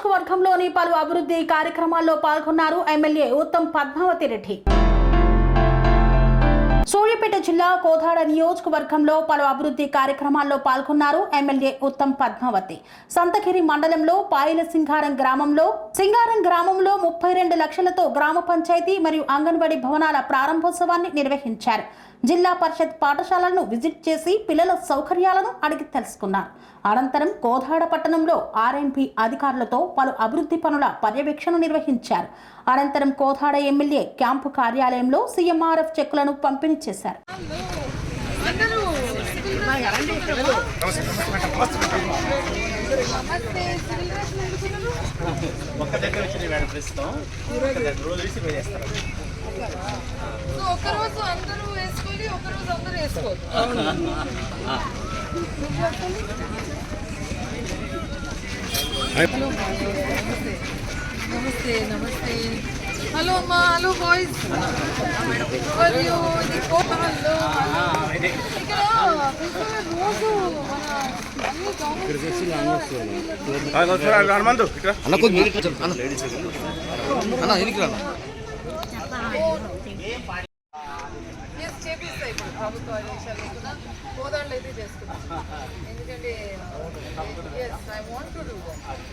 నియోజకవర్గంలోని పలు అభివృద్ధి కార్యక్రమాల్లో పాల్గొన్నారు ఎమ్మెల్యే ఉత్తమ్ పద్మావతి రెడ్డి. సూర్యాపేట జిల్లా కోదాడ నియోజకవర్గంలో పలు అభివృద్ధి కార్యక్రమాల్లో పాల్గొన్నారు ఎమ్మెల్యే ఉత్తమ్ పద్మావతి. సంతగిరి మండలంలో పాయల సింగారం గ్రామంలో సింగారం గ్రామంలో ముప్పై రెండు లక్షలతో గ్రామ పంచాయతీ మరియు అంగన్వాడీ భవనాల ప్రారంభోత్సవాన్ని నిర్వహించారు. జిల్లా పరిషత్ పాఠశాలను విజిట్ చేసి పిల్లల సౌకర్యాలను అడిగి తెలుసుకున్నారు. అనంతరం కోదాడ పట్టణంలో ఆర్ఎన్పి అధికారులతో పలు అభివృద్ధి పనుల పర్యవేక్షణ నిర్వహించారు. అనంతరం కోదాడ ఎమ్మెల్యే క్యాంపు కార్యాలయంలో సీఎంఆర్ఎఫ్ చెక్కులను పంపిణీ చేశారు. ఒక్క దగ్గర వచ్చింది మేడం ప్రస్తుతం దగ్గర రోజు వేసి వేస్తారు సో ఒకరోజు అందరూ వేసుకోవాలి ఒకరోజు అందరూ వేసుకోవద్దు. నమస్తే నమస్తే. హలో అమ్మా హలో బాయ్స్. మరియు ఇది కోపంలో ఇక్కడ రోజు హనుమంతు అన్న కొంచెం మీదికి రా, అన్న ఎనికి రా ఇప్పుడు ప్రభుత్వ ఆదేశాలు కూడా అయితే చేసుకున్నాం ఎందుకంటే as I want to do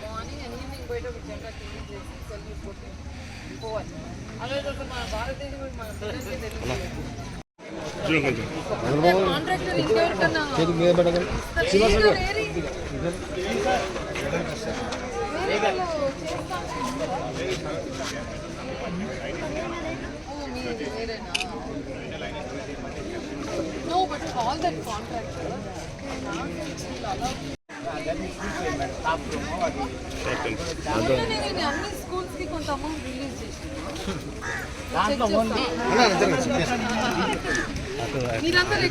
morning and evening బయట ఒక జెండా క్లీన్ చేసి సెల్ఫీ కొట్టి పోవాలి అలాగే అసలు మన భారతదేశం మన ప్రజలకే తెలియదు కాంట్రాక్టర్ that అన్ని స్కూల్స్కి కొంత అమౌంట్ రిలీజ్ మీరందరూ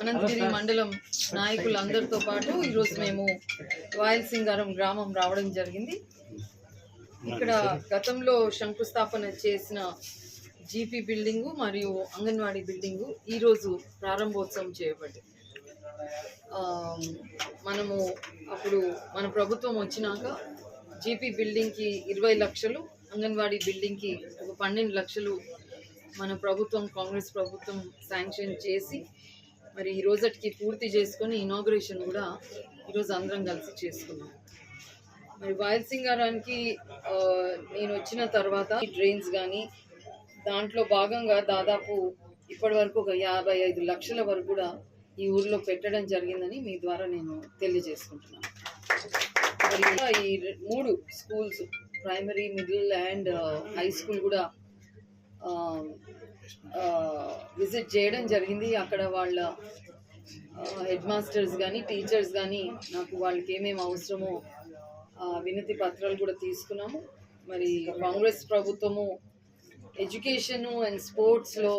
అనంతగిరి మండలం నాయకులందరితో పాటు ఈరోజు మేము రాయలసింగారం గ్రామం రావడం జరిగింది. ఇక్కడ గతంలో శంకుస్థాపన చేసిన జీపీ బిల్డింగు మరియు అంగన్వాడీ బిల్డింగు ఈరోజు ప్రారంభోత్సవం చేయబడింది మనము అప్పుడు మన ప్రభుత్వం వచ్చినాక జీపీ బిల్డింగ్కి ఇరవై లక్షలు అంగన్వాడీ బిల్డింగ్కి ఒక పన్నెండు లక్షలు మన ప్రభుత్వం కాంగ్రెస్ ప్రభుత్వం శాంక్షన్ చేసి మరి ఈ రోజటికి పూర్తి చేసుకొని ఇనాగ్రేషన్ కూడా ఈరోజు అందరం కలిసి చేసుకున్నాం. మరి వాయల్ సింగారానికి నేను వచ్చిన తర్వాత డ్రైన్స్ కానీ దాంట్లో భాగంగా దాదాపు ఇప్పటి వరకు ఒక యాభై ఐదు లక్షల వరకు కూడా ఈ ఊర్లో పెట్టడం జరిగిందని మీ ద్వారా నేను తెలియజేసుకుంటున్నాను. మరి ఇంకా ఈ మూడు schools primary middle and high school కూడా విజిట్ చేయడం జరిగింది. అక్కడ వాళ్ళ హెడ్ మాస్టర్స్ కానీ టీచర్స్ కానీ నాకు వాళ్ళకి ఏమేమి అవసరమో వినతి పత్రాలు కూడా తీసుకున్నాము. మరి కాంగ్రెస్ ప్రభుత్వము ఎడ్యుకేషను అండ్ స్పోర్ట్స్లో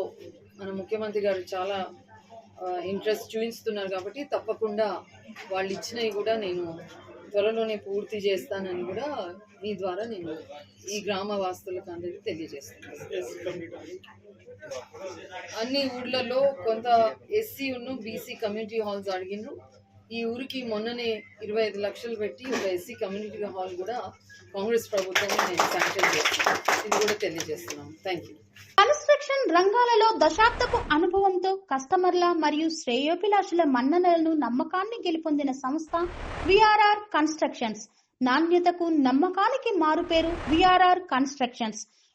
మన ముఖ్యమంత్రి గారు చాలా ఇంట్రెస్ట్ చూపిస్తున్నారు కాబట్టి తప్పకుండా వాళ్ళు ఇచ్చినవి కూడా నేను త్వరలోనే పూర్తి చేస్తానని కూడా మీ ద్వారా నేను ఈ గ్రామ వాస్తులకు అందరికీ తెలియజేస్తాను అన్ని ఊర్లలో కొంత ఎస్సీ ఉన్న బీసీ కమ్యూనిటీ హాల్స్ అడిగినారు ఈ ఊరికి మొన్ననే ఇరవై ఐదు లక్షలు పెట్టి ఒక ఎస్సీ కమ్యూనిటీ హాల్ కూడా కాంగ్రెస్ ప్రభుత్వం నేను శాంక్షన్ చేస్తున్నాను ఇది కూడా తెలియజేస్తున్నాం. థ్యాంక్ యూ కన్స్ట్రక్షన్ రంగాలలో దశాబ్దపు అనుభవంతో కస్టమర్ల మరియు శ్రేయోభిలాషుల మన్ననలను నమ్మకాన్ని గెలుపొందిన సంస్థ విఆర్ఆర్ కన్స్ట్రక్షన్స్. నాణ్యతకు నమ్మకానికి మారుపేరు VRR constructions.